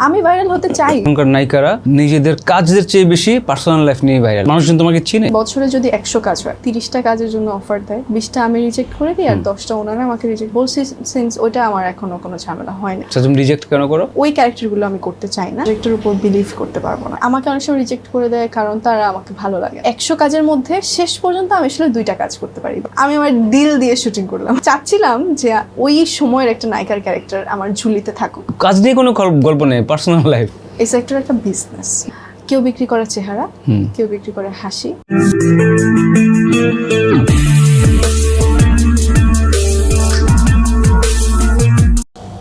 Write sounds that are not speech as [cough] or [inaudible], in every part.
আমি ভাইরাল হতে চাই। এখনকার নায়িকারা নিজেদের কাজের চেয়ে বেশি পার্সোনাল লাইফ নিয়ে ভাইরাল মানুষজন তোমাকে চিনে? বছরে যদি একশো কাজ হয় তিরিশটা কাজের জন্য অফার দেয় বিশটা আমি রিজেক্ট করে দিই আর দশটা ওনারা আমাকে রিজেক্ট বলছি সিন্স ওইটা আমার এখনও কোনো ঝামেলা হয় না। আচ্ছা তুমি রিজেক্ট কেন করো? ওই ক্যারেক্টারগুলো আমি করতে চাই না। ক্যারেক্টার উপর বিলিভ করতে পারব না। আমাকে অনেক সময় রিজেক্ট করে দেয় কারণ তারা আমাকে ভালো লাগে। একশো কাজের মধ্যে শেষ পর্যন্ত আমি আসলে দুইটা কাজ করতে পারি। আমি আমার দিল দিয়ে শুটিং করলাম। চাচ্ছিলাম যে ওই সময়ের একটা নায়িকার ক্যারেক্টার আমার ঝুলিতে থাকুক। কাজ নিয়ে কোনো গল্প- গল্প নেই। পার্সোনাল লাইফ এই সেক্টর একটা বিজনেস কেউ বিক্রি করে চেহারা কেউ বিক্রি করে হাসি।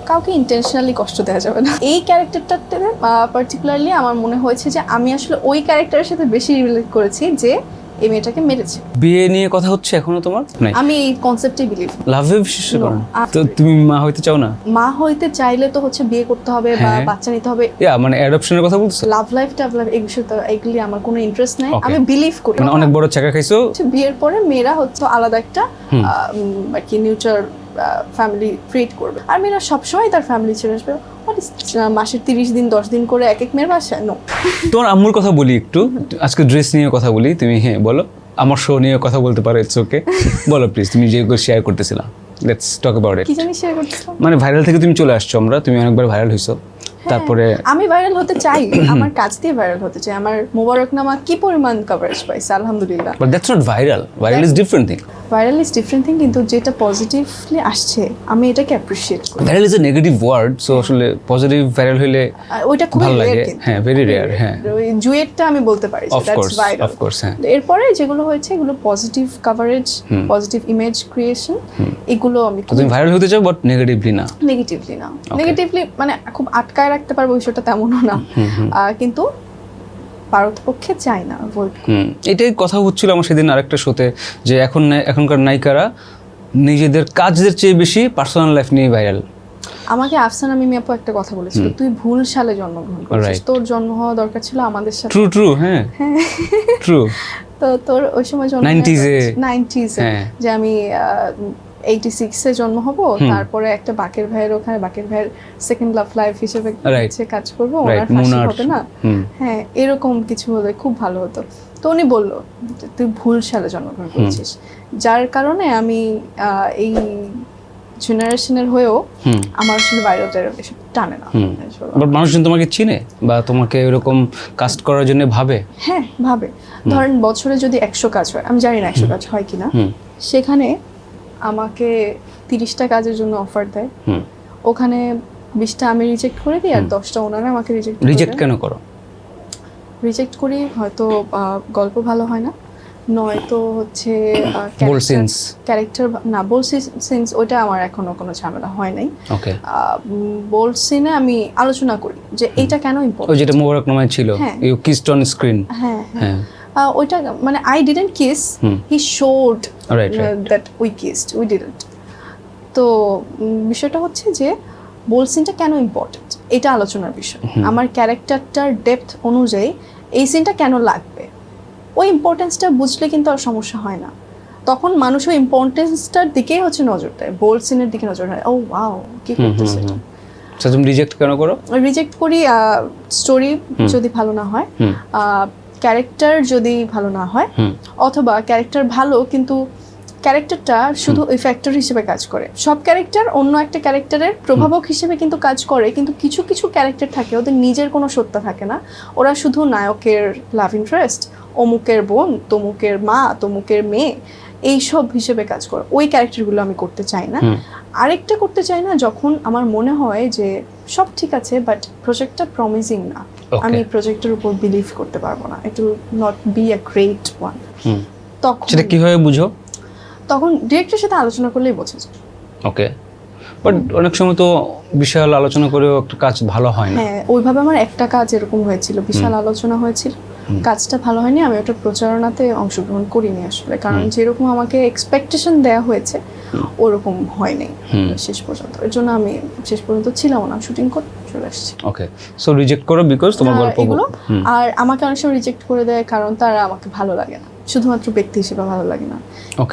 কাউকে ইন্টেনশনালি কষ্ট দেওয়া যাবে না। এই ক্যারেক্টারটাতে পার্টিকুলারলি আমার মনে হয়েছে যে আমি আসলে ওই ক্যারেক্টারের সাথে বেশি রিলেট করেছি যে এই মেয়েটাকে মেরেছে। বিয়ে নিয়ে কথা হচ্ছে এখনও তোমার? নাই। আমি এই কনসেপ্টে বিলিভ লাভে বিশ্বাস করো না? তো তুমি মা হইতে চাও না? মা হইতে চাইলে তো হচ্ছে বিয়ে করতে হবে বা হ্যাঁ। বাচ্চা নিতে হবে। ইয়া মানে অ্যাডপশনের কথা বলছো লাভ লাইফ টাভ লাইফ এই বিষয়ে তো এগুলি আমার কোনো ইন্টারেস্ট নাই। আমি বিলিভ করি। মানে অনেক বড় চাকা খাইছো? বিয়ের পরে মেয়েরা হচ্ছে আলাদা একটা আর কি নিউট্রাল ফ্যামিলি ক্রিয়েট করবে। আর মেয়েরা সবসময় তার ফ্যামিলি ছেড়ে আসবে। মাসের তিরিশ দিন দশ দিন করে এক এক মেয়ের বাসায়? নো তোমার আম্মুর কথা বলি একটু। আজকে ড্রেস নিয়ে কথা বলি। তুমি হ্যাঁ বলো। আমার শো নিয়ে কথা বলতে পারো ইটস ওকে [laughs] বলো প্লিজ তুমি যেগুলো শেয়ার করতেছিলাম লেটস টক অ্যাবাউট ইট মানে ভাইরাল থেকে তুমি চলে আসছো আমরা। তুমি অনেকবার ভাইরাল হইছো। তারপরে আমি ভাইরাল হতে চাই। আমার কাজ দিয়ে ভাইরাল হতে চাই। আমার মোবারকনামা কি পরিমাণ কভারেজ পাইছে? আলহামদুলিল্লাহ। But that's not viral viral is different thing viral is different thing কিন্তু যেটা পজিটিভলি আসছে আমি এটাকে অ্যাপ্রিসিয়েট করি। Viral is a negative word so আসলে পজিটিভ ভাইরাল হইলে ওইটা খুব ভালো লাগে। হ্যাঁ ভেরি রেয়ার হ্যাঁ। জুয়েটটা আমি বলতে পারি কোর্স ভাইরাল অফ কোর্স হ্যাঁ। এরপরে যেগুলো হয়েছে এগুলো positive coverage positive image creation এগুলো আমি তুমি ভাইরাল হতে চাও বাট নেগেটিভলি না? নেগেটিভলি না। নেগেটিভলি মানে খুব আটকায় রাখতে পারব বিষয়টা তেমনও না। কিন্তু পারতপক্ষে চাই না এটাই কথা হচ্ছিল আমার সেদিন আরেকটা শোতে যে এখন এখনকার নায়িকারা নিজেদের কাজদের চেয়ে বেশি পার্সোনাল লাইফ নিয়ে ভাইরাল আমাকে আফসানা মিমি আপু একটা কথা বলেছিল তুই ভুল সালে জন্মগ্রহণ করেছিস। তোর জন্ম হওয়া দরকার ছিল আমাদের সাথে। ট্রু ট্রু হ্যাঁ। ট্রু তো তোর ওই সময় জন্ম 90s এ। নাইনটিজ হ্যাঁ। যে আমি এইটি সিক্সে জন্ম হব তারপরে একটা বাকের ভাইয়ের ওখানে বাকের ভাইয়ের সেকেন্ড লাভ লাইফ হিসেবে কাজ করব ওনার ফাঁসি হবে না? হ্যাঁ এরকম কিছু হলে খুব ভালো হতো। তো উনি বলল তুই ভুল সালে জন্মগ্রহণ করেছিস। যার কারণে আমি এই জেনারেশনের হয়েও আমার আসলে বাইরে টাইরে এসব টানে না। বাট মানুষজন তোমাকে চিনে বা তোমাকে এরকম কাস্ট করার জন্য ভাবে। হ্যাঁ ভাবে। ধরেন বছরে যদি একশো কাজ হয় আমি জানি না একশো কাজ হয় কিনা। সেখানে আমাকে তিরিশটা কাজের জন্য অফার দেয়। ওখানে বিশটা আমি রিজেক্ট করে দিই আর দশটা ওনারা আমাকে রিজেক্ট রিজেক্ট কেন করো? রিজেক্ট করি হয়তো গল্প ভালো হয় না। নয়তো হচ্ছে ক্যারেক্টার না বোল সিন্স ওইটা আমার এখনও কোনো ঝামেলা হয় নাই। বোল্ড সিনে আমি আলোচনা করি যে এটা কেন ইম্পর্টেন্ট যেটা মোবারক নামায় ছিল হ্যাঁ। ইউ অন স্ক্রিন হ্যাঁ হ্যাঁ। হ্যাঁ। ওইটা মানে I didn't kiss. He showed. That we kissed we didn't তো বিষয়টা হচ্ছে যে বোল সিনটা কেন ইম্পর্টেন্ট এটা আলোচনার বিষয়। আমার ক্যারেক্টারটার ডেপথ অনুযায়ী এই সিনটা কেন লাগবে? ওই ইম্পর্টেন্সটা বুঝলে কিন্তু আর সমস্যা হয় না। তখন মানুষ ওই ইম্পর্টেন্সটার দিকেই হচ্ছে নজর দেয় বোল্ড সিনের দিকে নজর দেয়। ও ওয়াও কি করতেছে আচ্ছা তুমি রিজেক্ট কেন করো? রিজেক্ট করি স্টোরি যদি ভালো না হয়। ক্যারেক্টার যদি ভালো না হয় অথবা ক্যারেক্টার ভালো কিন্তু ক্যারেক্টারটা শুধু ওই ফ্যাক্টর হিসেবে কাজ করে। সব ক্যারেক্টার অন্য একটা ক্যারেক্টারের প্রভাবক হিসেবে কিন্তু কাজ করে কিন্তু কিছু কিছু ক্যারেক্টার থাকে ওদের নিজের কোনো সত্তা থাকে না। ওরা শুধু নায়কের লাভ ইন্টারেস্ট অমুকের বোন তমুকের মা তমুকের মেয়ে এইসব হিসেবে কাজ করে। ওই ক্যারেক্টারগুলো আমি করতে চাই না। আরেকটা করতে চাই না যখন আমার মনে হয় যে সব ঠিক আছে বাট প্রজেক্টটা প্রমিজিং না আমি প্রজেক্টের উপর বিলিভ করতে পারব না। It will not be a great one তখন সেটা কীভাবে বুঝো? তখন ডিরেক্টরের সাথে আলোচনা করলেই বোঝা যায়। ওকে বাট অনেক সময় তো বিশাল আলোচনা করেও একটা কাজ ভালো হয় না। হ্যাঁ ওইভাবে আমার একটা কাজ এরকম হয়েছিল। বিশাল আলোচনা হয়েছিল। কাজটা ভালো হয়নি আমি ওটা প্রচারণাতে অংশগ্রহণ করিনি আসলে। কারণ যেরকম আমাকে এক্সপেকটেশন দেওয়া হয়েছে ওরকম হয়নি শেষ পর্যন্ত। এর জন্য আমি শেষ পর্যন্ত ছিলাম না শুটিং করতে চলে আসছি। ওকে সো রিজেক্ট করো বিকজ তোমার আর গল্প এগুলো। আর আমাকে অনেক সময় রিজেক্ট করে দেয় কারণ তারা আমাকে ভালো লাগে না। শুধুমাত্র ব্যক্তি হিসেবে ভালো লাগে না।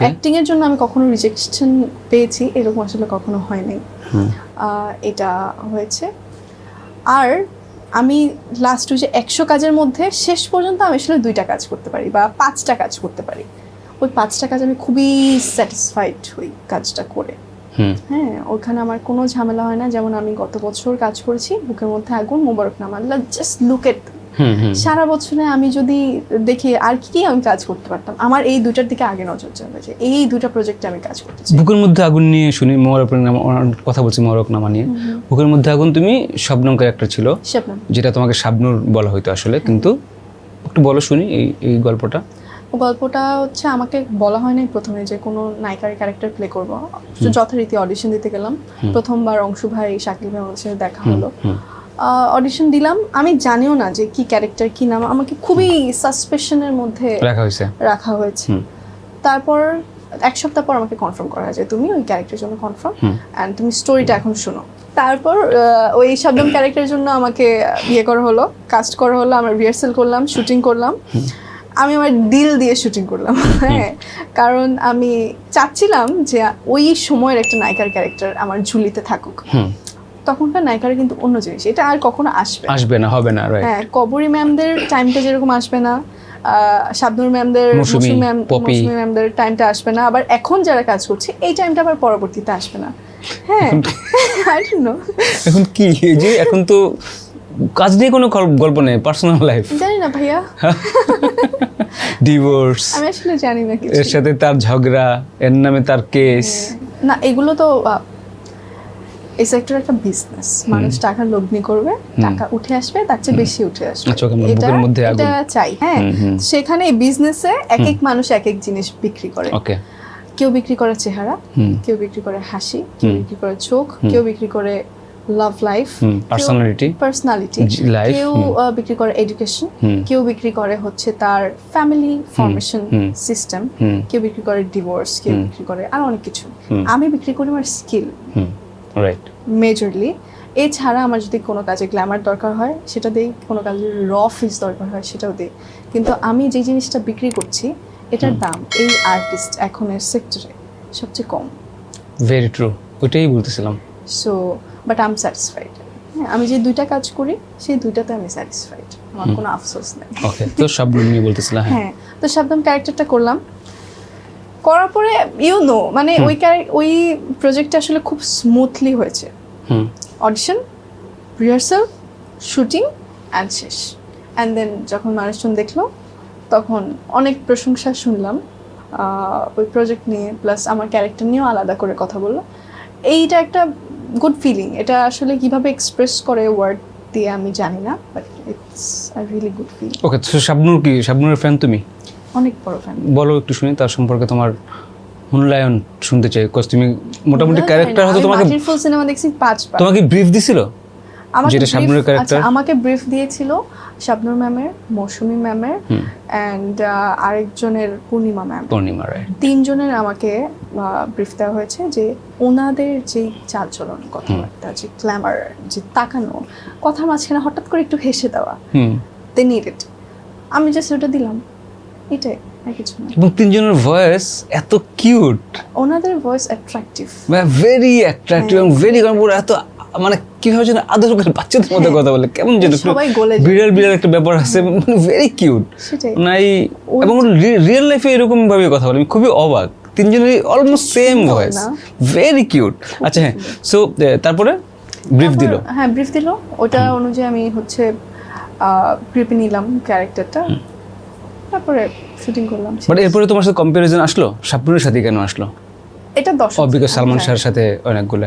অ্যাক্টিং এর জন্য আমি কখনো রিজেকশন পেয়েছি এরকম আসলে কখনো হয়নি এটা হয়েছে। আর আমি লাস্ট ওই যে একশো কাজের মধ্যে শেষ পর্যন্ত আমি আসলে দুইটা কাজ করতে পারি বা পাঁচটা কাজ করতে পারি। ওই পাঁচটা কাজ আমি খুবই স্যাটিসফাইড হই কাজটা করে। হ্যাঁ ওখানে আমার কোনো ঝামেলা হয় না। যেমন আমি গত বছর কাজ করেছি বুকের মধ্যে আগুন মোবারক নাম আল্লাহ জাস্ট লুক এট সারা বছরে আমি যদি দেখি আর কি কি আমি কাজ করতে পারতাম আমার এই দুইটার দিকে আগে নজর যাবে যে এই দুইটা প্রজেক্টে আমি কাজ করতে চাই। বুকের মধ্যে আগুন নিয়ে শুনি মোবারক নামা কথা বলছি মোবারক নামা নিয়ে বুকের মধ্যে আগুন তুমি শবনম ক্যারেক্টার ছিল। যেটা তোমাকে শাবনুর বলা হয়তো আসলে কিন্তু একটু বলো শুনি এই এই গল্পটা। গল্পটা হচ্ছে আমাকে বলা হয় নাই প্রথমে যে কোনো নায়িকার ক্যারেক্টার প্লে করব। যথারীতি অডিশন দিতে গেলাম। প্রথমবার অংশু ভাই শাকিব ভাই সাথে দেখা হলো। অডিশন দিলাম। আমি জানিও না যে কি ক্যারেক্টার কি নাম। আমাকে খুবই সাসপেশনের মধ্যে রাখা হয়েছে। রাখা হয়েছে। তারপর এক সপ্তাহ পর আমাকে কনফার্ম করা হয় যে তুমি ওই ক্যারেক্টারের জন্য কনফার্ম অ্যান্ড তুমি স্টোরিটা এখন শোনো। তারপর ওই শবনম ক্যারেক্টারের জন্য আমাকে ইয়ে করা হলো কাস্ট করা হলো আমরা রিহার্সেল করলাম শুটিং করলাম। আমি আমার দিল দিয়ে শুটিং করলাম। হ্যাঁ কারণ আমি চাচ্ছিলাম যে ওই সময়ের একটা নায়িকার ক্যারেক্টার আমার ঝুলিতে থাকুক। তখনকার নায়িকারা কিন্তু অন্য জিনিস। এটা আর কখনো আসবে আসবে না হবে না হ্যাঁ কবরী ম্যামদের টাইমটা যেরকম আসবে না শাবনুর ম্যামদের মৌসুমী, ম্যামদের টাইমটা আসবে না। আবার এখন যারা কাজ করছে এই টাইমটা আবার পরবর্তীতে আসবে না। হ্যাঁ এখন [laughs] কি যে এখন তো কাজ নিয়ে কোনো গল- গল্প নেই পার্সোনাল লাইফ জানি না ভাইয়া। [laughs] ডিভোর্স আমি আসলে জানি না কিছু। এর সাথে তার ঝগড়া এর নামে তার কেস না এগুলো তো এই সেক্টর একটা বিজনেস মানুষ টাকা লগ্নি করবে টাকা উঠে আসবে তার চেয়ে বেশি উঠে আসবে। আচ্ছা, মানে এটা মধ্যে এটা চাই হ্যাঁ। সেখানে এই বিজনেসে এক এক মানুষ এক এক জিনিস বিক্রি করে। কেউ বিক্রি করে চেহারা কেউ বিক্রি করে হাসি কেউ বিক্রি করে চোখ কেউ বিক্রি করে লাভ লাইফ পার্সোনালিটি পার্সোনালিটি কেউ বিক্রি করে এডুকেশন কেউ বিক্রি করে হচ্ছে তার ফ্যামিলি ফরমেশন। সিস্টেম কেউ বিক্রি করে ডিভোর্স কেউ বিক্রি করে আর অনেক কিছু। আমি বিক্রি করি আমার স্কিল রাইট মেজরলি এছাড়া আমার যদি কোনো কাজে গ্ল্যামার দরকার হয় সেটা দিই। কোনো কাজে র ফিস দরকার হয় সেটাও দিই। কিন্তু আমি যে জিনিসটা বিক্রি করছি এটার দাম এই আর্টিস্ট এখনের সেক্টরে সবচেয়ে কম। ভেরি ট্রু ওইটাই বলতেছিলাম। So but I am satisfied আমি যে দুইটা কাজ করি সেই দুইটাতে আমি স্যাটিসফাইড আমার কোনো আফসোস নেই। ওকে তো সব নিয়ে বলতেছিলাম হ্যাঁ। হ্যাঁ তো শাবনাম ক্যারেক্টারটা করলাম। করার পরে ইউ নো মানে ওই ওই প্রজেক্টটা আসলে খুব স্মুথলি হয়েছে। হুম। অডিশন রিহার্সাল শুটিং অ্যান্ড শেষ। অ্যান্ড দেন যখন মানুষজন দেখল তখন অনেক প্রশংসা শুনলাম। ওই প্রজেক্ট নিয়ে প্লাস আমার ক্যারেক্টার নিয়েও আলাদা করে কথা বলল। এইটা একটা গুড ফিলিং এটা আসলে কীভাবে এক্সপ্রেস করে ওয়ার্ড দিয়ে আমি জানি না but it's a really good feel okay তো শাবনুর কি? শাবনুরের ফ্যান তুমি? অনেক বড় ফ্যান বলো একটু শুনি তার সম্পর্কে তোমার মূল্যায়ন শুনতে চাই তুমি মোটামুটি ক্যারেক্টার হয়তো তোমাকে ফুল সিনেমা দেখছি পাঁচবার তোমাকে ব্রিফ দিছিল? আমাকে যেটা শাবনূরের character? আচ্ছা, আমাকে ব্রিফ দিয়েছিল শাবনুর ম্যামের মৌসুমী ম্যামের অ্যান্ড আরেকজনের পূর্ণিমা ম্যাম পূর্ণিমা রাইট তিনজনের আমাকে ব্রিফ দেওয়া হয়েছে যে ওনাদের যে চালচলন কথাবার্তা যে গ্ল্যামার যে তাকানো কথার মাঝখানে হঠাৎ করে একটু হেসে দেওয়া হুম। দে নিড ইট আমি জাস্ট ওটা দিলাম। এটাই আর কিছু না। এবং তিনজনের ভয়েস এত কিউট ওনাদের ভয়েস অ্যাট্রাকটিভ ভেরি অ্যাট্রাক্টিভ এবং ভেরি পুরো এত মানে কীভাবে যেন আদর করে বাচ্চাদের মধ্যে কথা বলে। কেমন যেন সবাই গলে বিড়াল বিড়াল একটা ব্যাপার আছে মানে ভেরি কিউট নাই এবং রিয়েল লাইফে এরকম ভাবে কথা বলে আমি খুবই অবাক। তিনজনেরই almost same voice very cute আচ্ছা হ্যাঁ। সো তারপরে ব্রিফ দিল। হ্যাঁ ব্রিফ দিল। ওটা অনুযায়ী আমি হচ্ছে ব্রিফে নিলাম ক্যারেক্টারটা তারপরে শুটিং করলাম বাট এরপরে তোমার সাথে কম্পারিজন আসলো? শাবনুরের সাথে কেন আসলো? এটা দশ ও বিকজ সালমান শাহের সাথে অনেকগুলো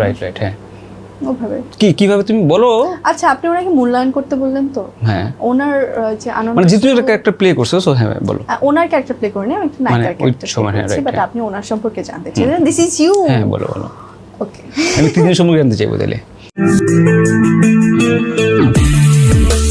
রাইট রাইট হ্যাঁ। ওভাবে। কি কীভাবে তুমি বলো? আচ্ছা আপনি ওনাকে মূল্যায়ন করতে বললেন তো? হ্যাঁ। ওনার যে আনন্দ মানে যেহেতু একটা ক্যারেক্টার প্লে করছ সো হ্যাঁ বলো। ওনার ক্যারেক্টার প্লে করিনি আমি একটা নায়িকার ক্যারেক্টার সময়, হ্যাঁ, করেছি বাট হ্যাঁ। আপনি ওনার সম্পর্কে জানতে চাইলেন দিস ইজ ইউ হ্যাঁ বলো বলো। ওকে আমি তিনজন সম্পর্কে জানতে চাইব তাহলে। [laughs]